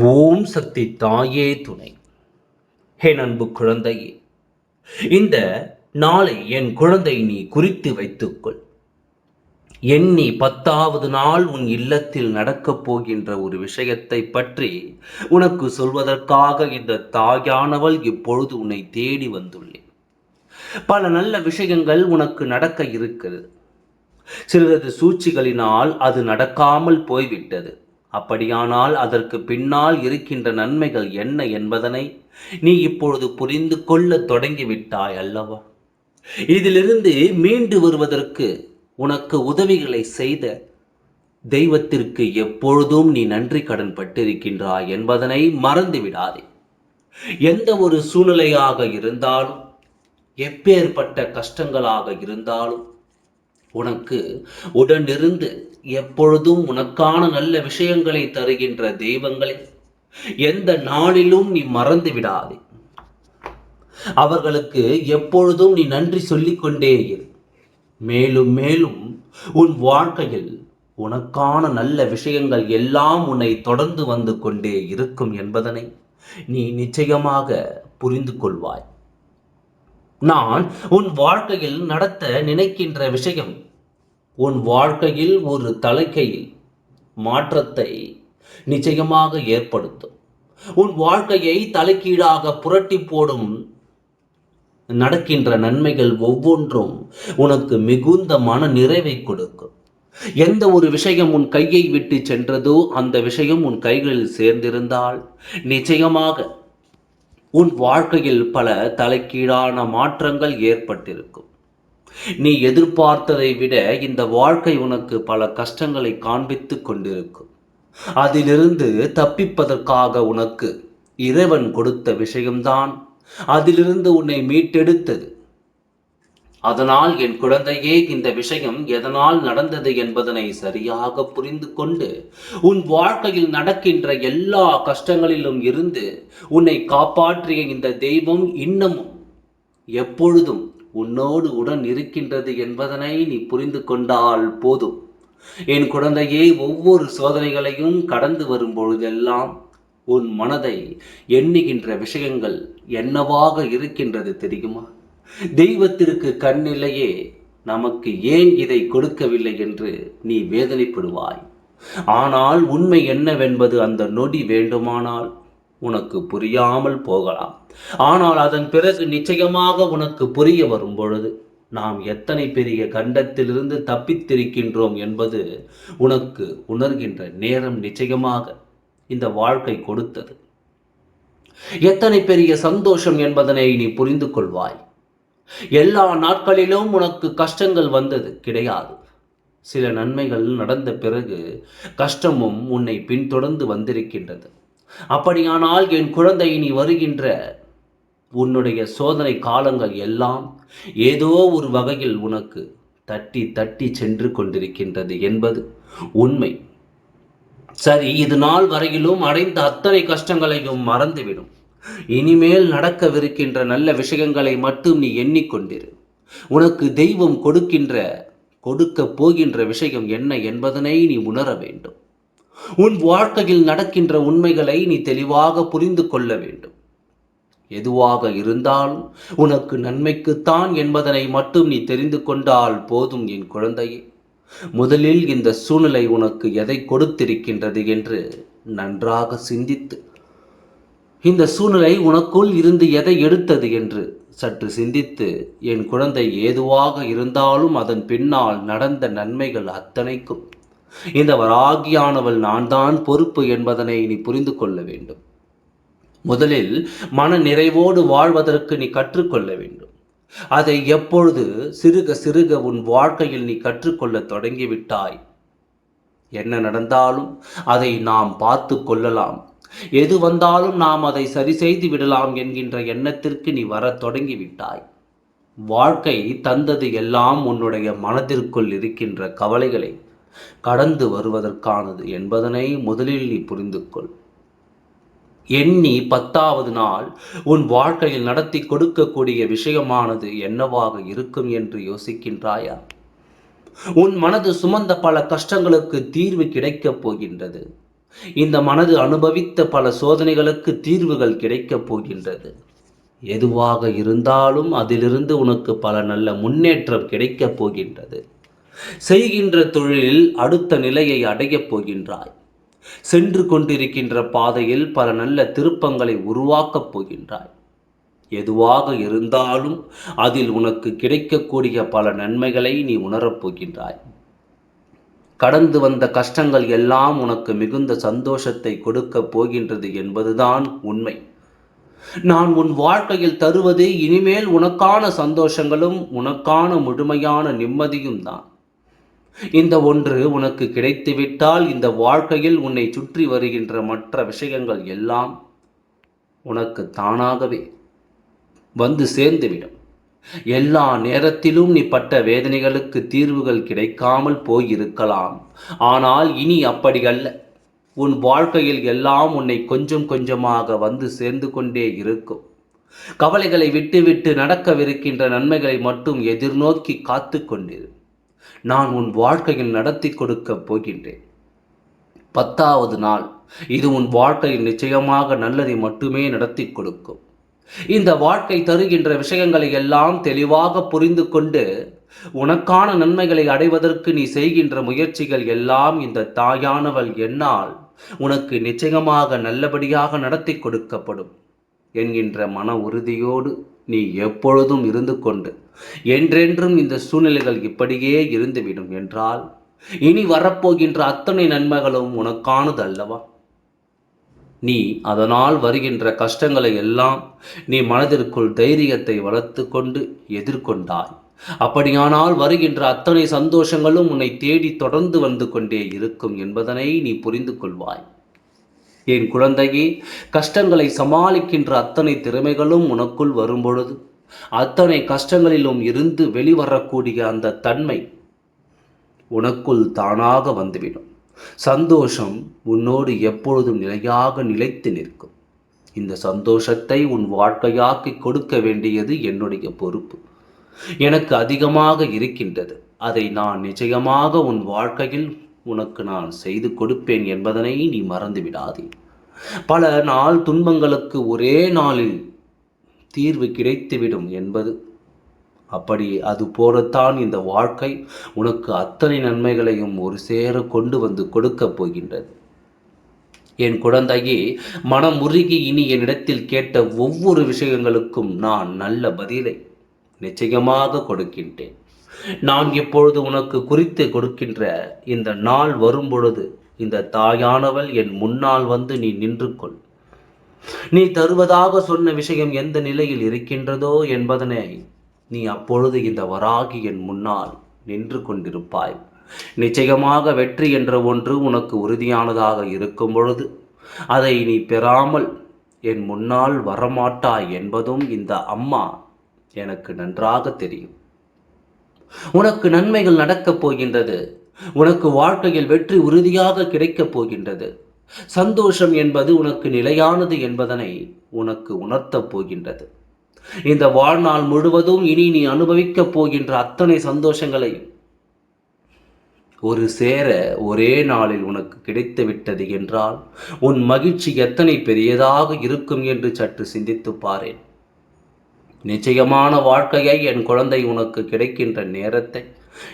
ஓம் சக்தி தாயே துணை. ஹே அன்பு குழந்தையே இந்த நாளை என் குழந்தை நீ குறித்து வைத்துக்கொள். எண்ணி பத்தாவது நாள் உன் இல்லத்தில் நடக்கப் போகின்ற ஒரு விஷயத்தை பற்றி உனக்கு சொல்வதற்காக இந்த தாயானவள் இப்பொழுது உன்னை தேடி வந்துள்ளேன். பல நல்ல விஷயங்கள் உனக்கு நடக்க இருக்கிறது. சிலரது சூழ்ச்சிகளினால் அது நடக்காமல் போய்விட்டது. அப்படியானால் அதற்கு பின்னால் இருக்கின்ற நன்மைகள் என்ன என்பதனை நீ இப்பொழுது புரிந்து கொள்ள தொடங்கிவிட்டாய் அல்லவா? இதிலிருந்து மீண்டு வருவதற்கு உனக்கு உதவிகளை செய்த தெய்வத்திற்கு எப்பொழுதும் நீ நன்றி கடன் பட்டிருக்கின்றாய் என்பதனை மறந்து விடாதே எந்த ஒரு சூழ்நிலையாக இருந்தாலும் எப்பேற்பட்ட கஷ்டங்களாக இருந்தாலும் உனக்கு உடனிருந்து எப்பொழுதும் உனக்கான நல்ல விஷயங்களை தருகின்ற தெய்வங்களை எந்த நாளிலும் நீ மறந்து விடாதே. அவர்களுக்கு எப்பொழுதும் நீ நன்றி சொல்லிக் கொண்டே இரு. மேலும் மேலும் உன் வாழ்க்கையில் உனக்கான நல்ல விஷயங்கள் எல்லாம் உன்னை தொடர்ந்து வந்து கொண்டே இருக்கும் என்பதனை நீ நிச்சயமாக புரிந்து கொள்வாய். நான் உன் வாழ்க்கையில் நடத்த நினைக்கின்ற விஷயம் உன் வாழ்க்கையில் ஒரு தலைக்கையில் மாற்றத்தை நிச்சயமாக ஏற்படுத்தும். உன் வாழ்க்கையை தலைக்கீழாக புரட்டி போடும் நடக்கின்ற நன்மைகள் ஒவ்வொன்றும் உனக்கு மிகுந்த மன நிறைவை கொடுக்கும். எந்த ஒரு விஷயம் உன் கையை விட்டு சென்றதோ அந்த விஷயம் உன் கைகளில் சேர்ந்திருந்தால் நிச்சயமாக உன் வாழ்க்கையில் பல தலைக்கீழான மாற்றங்கள் ஏற்பட்டிருக்கும். நீ எதிர்பார்த்ததை விட இந்த வாழ்க்கை உனக்கு பல கஷ்டங்களை காண்பித்து கொண்டிருக்கும். அதிலிருந்து தப்பிப்பதற்காக உனக்கு இறைவன் கொடுத்த விஷயம்தான். அதிலிருந்து உன்னை மீட்டெடுத்தது. அதனால் என் குழந்தையே இந்த விஷயம் எதனால் நடந்தது என்பதனை சரியாக புரிந்து கொண்டு உன் வாழ்க்கையில் நடக்கின்ற எல்லா கஷ்டங்களிலும் இருந்து உன்னை காப்பாற்றிய இந்த தெய்வம் இன்னமும் எப்பொழுதும் உன்னோடு உடன் இருக்கின்றது என்பதனை நீ புரிந்து கொண்டால் போதும். என் குழந்தையே ஒவ்வொரு சோதனைகளையும் கடந்து வரும் பொழுதெல்லாம் உன் மனதை எண்ணுகின்ற விஷயங்கள் என்னவாக இருக்கின்றது தெரியுமா? தெய்வத்திற்கு கண்ணிலேயே நமக்கு ஏன் இதை கொடுக்கவில்லை என்று நீ வேதனைப்படுவாய். ஆனால் உண்மை என்னவென்பது அந்த நொடி வேண்டுமானால் உனக்கு புரியாமல் போகலாம். ஆனால் அதன் பிறகு நிச்சயமாக உனக்கு புரிய வரும் பொழுது நாம் எத்தனை பெரிய கண்டத்திலிருந்து தப்பித்திருக்கின்றோம் என்பது உனக்கு உணர்கின்ற நேரம் நிச்சயமாக இந்த வாழ்க்கை கொடுத்தது. எத்தனை பெரிய சந்தோஷம் என்பதனை நீ புரிந்து கொள்வாய். எல்லா நாட்களிலும் உனக்கு கஷ்டங்கள் வந்தது கிடையாது. சில நன்மைகள் நடந்த பிறகு கஷ்டமும் உன்னை பின்தொடர்ந்து வந்திருக்கின்றது. அப்படியானால் என் குழந்தை நீ வருகின்ற உன்னுடைய சோதனை காலங்கள் எல்லாம் ஏதோ ஒரு வகையில் உனக்கு தட்டி தட்டி சென்று கொண்டிருக்கின்றது என்பது உண்மை. சரி இது நாள் வரையிலும் அடைந்த அத்தனை கஷ்டங்களையும் மறந்துவிடும். இனிமேல் நடக்கவிருக்கின்ற நல்ல விஷயங்களை மட்டும் நீ எண்ணிக்கொண்டிரு. உனக்கு தெய்வம் கொடுக்கின்ற கொடுக்க போகின்ற விஷயம் என்ன என்பதனை நீ உணர வேண்டும். உன் வாழ்க்கையில் நடக்கின்ற உண்மைகளை நீ தெளிவாக புரிந்து கொள்ள வேண்டும். எதுவாக இருந்தாலும் உனக்கு நன்மைக்குத்தான் என்பதனை மட்டும் நீ தெரிந்து கொண்டால் போதும் என் குழந்தையே. முதலில் இந்த சூழ்நிலை உனக்கு எதை கொடுத்திருக்கின்றது என்று நன்றாக சிந்தித்து. இந்த சூழ்நிலை உனக்குள் இருந்து எதை எடுத்தது என்று சற்று சிந்தித்து என் குழந்தை ஏதுவாக இருந்தாலும் அதன் பின்னால் நடந்த நன்மைகள் அத்தனைக்கும். இந்த வராகியானவள் நான் தான் பொறுப்பு என்பதனை நீ புரிந்து கொள்ள வேண்டும். முதலில் மன நிறைவோடு வாழ்வதற்கு நீ கற்றுக்கொள்ள வேண்டும். அதை எப்பொழுது சிறுக சிறுக உன் வாழ்க்கையில் நீ கற்றுக்கொள்ள தொடங்கிவிட்டாய்? என்ன நடந்தாலும் அதை நாம் பார்த்து கொள்ளலாம். எது வந்தாலும் நாம் அதை சரி செய்து விடலாம் என்கின்ற எண்ணத்திற்கு நீ வரத் தொடங்கிவிட்டாய். வாழ்க்கை தந்தது எல்லாம் உன்னுடைய மனதிற்குள் இருக்கின்ற கவலைகளை கடந்து வருவதற்கானது என்பதனை முதலில் நீ புரிந்து கொள் எண்ணி பத்தாவது நாள் உன் வாழ்க்கையில் நடத்தி கொடுக்கக்கூடிய விஷயமானது என்னவாக இருக்கும் என்று யோசிக்கின்றாயா? உன் மனது சுமந்த பல கஷ்டங்களுக்கு தீர்வு கிடைக்கப் போகின்றது. இந்த மனது அனுபவித்த பல சோதனைகளுக்கு தீர்வுகள் கிடைக்கப் போகின்றது. எதுவாக இருந்தாலும் அதிலிருந்து உனக்கு பல நல்ல முன்னேற்றம் கிடைக்கப் போகின்றது. செய்கின்ற தொழிலில் அடுத்த நிலையை அடையப் போகின்றாய். சென்று கொண்டிருக்கின்ற பாதையில் பல நல்ல திருப்பங்களை உருவாக்கப் போகின்றாய். எதுவாக இருந்தாலும் அதில் உனக்கு கிடைக்கக்கூடிய பல நன்மைகளை நீ உணரப் போகின்றாய். கடந்து வந்த கஷ்டங்கள் எல்லாம் உனக்கு மிகுந்த சந்தோஷத்தை கொடுக்கப் போகின்றது என்பதுதான் உண்மை. நான் உன் வாழ்க்கையில் தருவது இனிமேல் உனக்கான சந்தோஷங்களும் உனக்கான முழுமையான நிம்மதியும் தான். இந்த ஒன்று உனக்கு கிடைத்துவிட்டால் இந்த வாழ்க்கையில் உன்னை சுற்றி வருகின்ற மற்ற விஷயங்கள் எல்லாம் உனக்கு தானாகவே வந்து சேர்ந்துவிடும். எல்லா நேரத்திலும் நீ பட்ட வேதனைகளுக்கு தீர்வுகள் கிடைக்காமல் போயிருக்கலாம். ஆனால் இனி அப்படி அல்ல. உன் வாழ்க்கையில் எல்லாம் உன்னை கொஞ்சம் கொஞ்சமாக வந்து சேர்ந்து கொண்டே இருக்கும். கவலைகளை விட்டுவிட்டு நடக்கவிருக்கின்ற நன்மைகளை மட்டும் எதிர்நோக்கி காத்து கொண்டிரு. நான் உன் வாழ்க்கையில் நடத்தி கொடுக்கப் போகின்றேன். பத்தாவது நாள். இது உன் வாழ்க்கையில் நிச்சயமாக நல்லதை மட்டுமே நடத்தி கொடுக்கும். இந்த வாழ்க்கை தருகின்ற விஷயங்களை எல்லாம் தெளிவாக புரிந்து கொண்டு உனக்கான நன்மைகளை அடைவதற்கு நீ செய்கின்ற முயற்சிகள் எல்லாம் இந்த தாயானவள் என்னால் உனக்கு நிச்சயமாக நல்லபடியாக நடத்தி கொடுக்கப்படும் என்கின்ற மன உறுதியோடு நீ எப்பொழுதும் இருந்து கொண்டு என்றென்றும் இந்த சூழ்நிலைகள் இப்படியே இருந்துவிடும் என்றால் இனி வரப்போகின்ற அத்தனை நன்மைகளும் உனக்கானது அல்லவா? நீ அதனால் வருகின்ற கஷ்டங்களை எல்லாம் நீ மனதிற்குள் தைரியத்தை வளர்த்து கொண்டு எதிர்கொண்டாய். அப்படியானால் வருகின்ற அத்தனை சந்தோஷங்களும் உன்னை தேடி தொடர்ந்து வந்து கொண்டே இருக்கும் என்பதனை நீ புரிந்து கொள்வாய். என் குழந்தையே கஷ்டங்களை சமாளிக்கின்ற அத்தனை திறமைகளும் உனக்குள் வரும்பொழுது அத்தனை கஷ்டங்களிலும் இருந்து வெளிவரக்கூடிய அந்த தன்மை உனக்குள் தானாக வந்துவிடும். சந்தோஷம் உன்னோடு எப்பொழுதும் நிலையாக நிலைத்து நிற்கும். இந்த சந்தோஷத்தை உன் வாழ்க்கையாக்கி கொடுக்க வேண்டியது என்னுடைய பொறுப்பு. எனக்கு அதிகமாக இருக்கின்றது. அதை நான் நிச்சயமாக உன் வாழ்க்கையில் உனக்கு நான் செய்து கொடுப்பேன் என்பதனை நீ மறந்துவிடாதே. பல நாள் துன்பங்களுக்கு ஒரே நாளில் தீர்வு கிடைத்துவிடும் என்பது. அப்படி அது போலத்தான் இந்த வாழ்க்கை உனக்கு அத்தனை நன்மைகளையும் ஒரு சேர கொண்டு வந்து கொடுக்கப் போகின்றது. என் குழந்தையே மனம் உருகி இனி என்னிடத்தில் கேட்ட ஒவ்வொரு விஷயங்களுக்கும் நான் நல்ல பதிலை நிச்சயமாக கொடுக்கின்றேன். நான் இப்பொழுது உனக்கு குறித்து கொடுக்கின்ற இந்த நாள் வரும்பொழுது இந்த தாயானவள் என் முன்னால் வந்து நீ நின்று கொள் நீ தருவதாக சொன்ன விஷயம் எந்த நிலையில் இருக்கின்றதோ என்பதனை நீ அப்பொழுது இந்த வராகி என் முன்னால் நின்று கொண்டிருப்பாய் நிச்சயமாக வெற்றி என்ற ஒன்று உனக்கு உறுதியானதாக இருக்கும் பொழுது அதை நீ பெறாமல் என் முன்னால் வரமாட்டாய் என்பதும் இந்த அம்மா எனக்கு நன்றாக தெரியும். உனக்கு நன்மைகள் நடக்கப் போகின்றது. உனக்கு வாழ்க்கையில் வெற்றி உறுதியாக கிடைக்கப் போகின்றது. சந்தோஷம் என்பது உனக்கு நிலையானது என்பதனை உனக்கு உணர்த்தப் போகின்றது. இந்த வாழ்நாள் முழுவதும் இனி நீ அனுபவிக்கப் போகின்ற அத்தனை சந்தோஷங்களையும் ஒரு சேர ஒரே நாளில் உனக்கு கிடைத்து விட்டது என்றால் உன் மகிழ்ச்சி எத்தனை பெரியதாக இருக்கும் என்று சற்று சிந்தித்து பாரேன். நிச்சயமான வாழ்க்கையை என் குழந்தை உனக்கு கிடைக்கின்ற நேரத்தை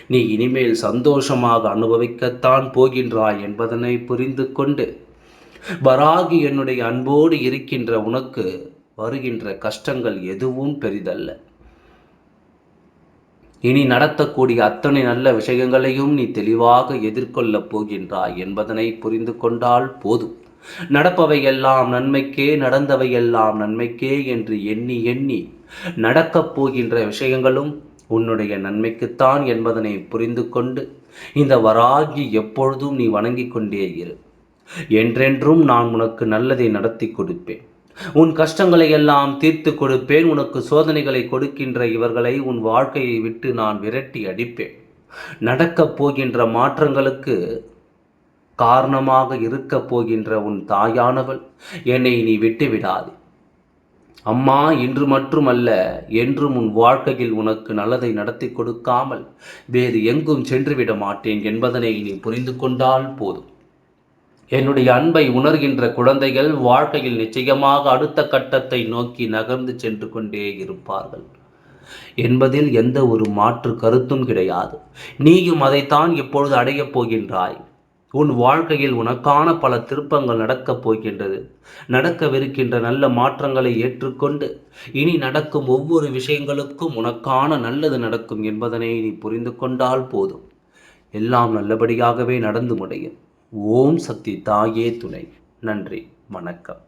நீ இனிமேல் சந்தோஷமாக அனுபவிக்கத்தான் போகின்றாய் என்பதனை புரிந்து கொண்டு வராகி என்னுடைய அன்போடு இருக்கின்ற உனக்கு வருகின்ற கஷ்டங்கள் எதுவும் பெரிதல்ல. இனி நடத்தக்கூடிய அத்தனை நல்ல விஷயங்களையும் நீ தெளிவாக எதிர்கொள்ளப் போகின்றாய் என்பதனை புரிந்து கொண்டால் போதும். நடப்பவையெல்லாம் நன்மைக்கே நடந்தவையெல்லாம் நன்மைக்கே என்று எண்ணி எண்ணி நடக்கப் போகின்ற விஷயங்களும் உன்னுடைய நன்மைக்குத்தான் என்பதனை புரிந்து கொண்டு இந்த வராகி எப்பொழுதும் நீ வணங்கிக் கொண்டே இரு. என்றென்றும் நான் உனக்கு நல்லதை நடத்தி கொடுப்பேன். உன் கஷ்டங்களை எல்லாம் தீர்த்து கொடுப்பேன். உனக்கு சோதனைகளை கொடுக்கின்ற இவர்களை உன் வாழ்க்கையை விட்டு நான் விரட்டி அடிப்பேன். நடக்கப் போகின்ற மாற்றங்களுக்கு காரணமாக இருக்கப் போகின்ற உன் தாயானவள். என்னை நீ விட்டுவிடாது. அம்மா இன்று மட்டுமல்ல என்றும் உன் வாழ்க்கையில் உனக்கு நல்லதை நடத்தி கொடுக்காமல் வேறு எங்கும் சென்றுவிட மாட்டேன் என்பதனை நீ புரிந்து கொண்டால் போதும். என்னுடைய அன்பை உணர்கின்ற குழந்தைகள் வாழ்க்கையில் நிச்சயமாக அடுத்த கட்டத்தை நோக்கி நகர்ந்து சென்று கொண்டே இருப்பார்கள். என்பதில் எந்த ஒரு மாற்று கருத்தும் கிடையாது. நீயும் அதைத்தான் இப்பொழுது அடையப் போகின்றாய். உன் வாழ்க்கையில் உனக்கான பல திருப்பங்கள் நடக்கப் போகின்றது. நடக்கவிருக்கின்ற நல்ல மாற்றங்களை ஏற்றுக்கொண்டு இனி நடக்கும் ஒவ்வொரு விஷயங்களுக்கும் உனக்கான நல்லது நடக்கும் என்பதனை நீ புரிந்து கொண்டால் போதும். எல்லாம் நல்லபடியாகவே நடந்து முடியும் ஓம் சக்தி தாயே துணை. நன்றி. வணக்கம்.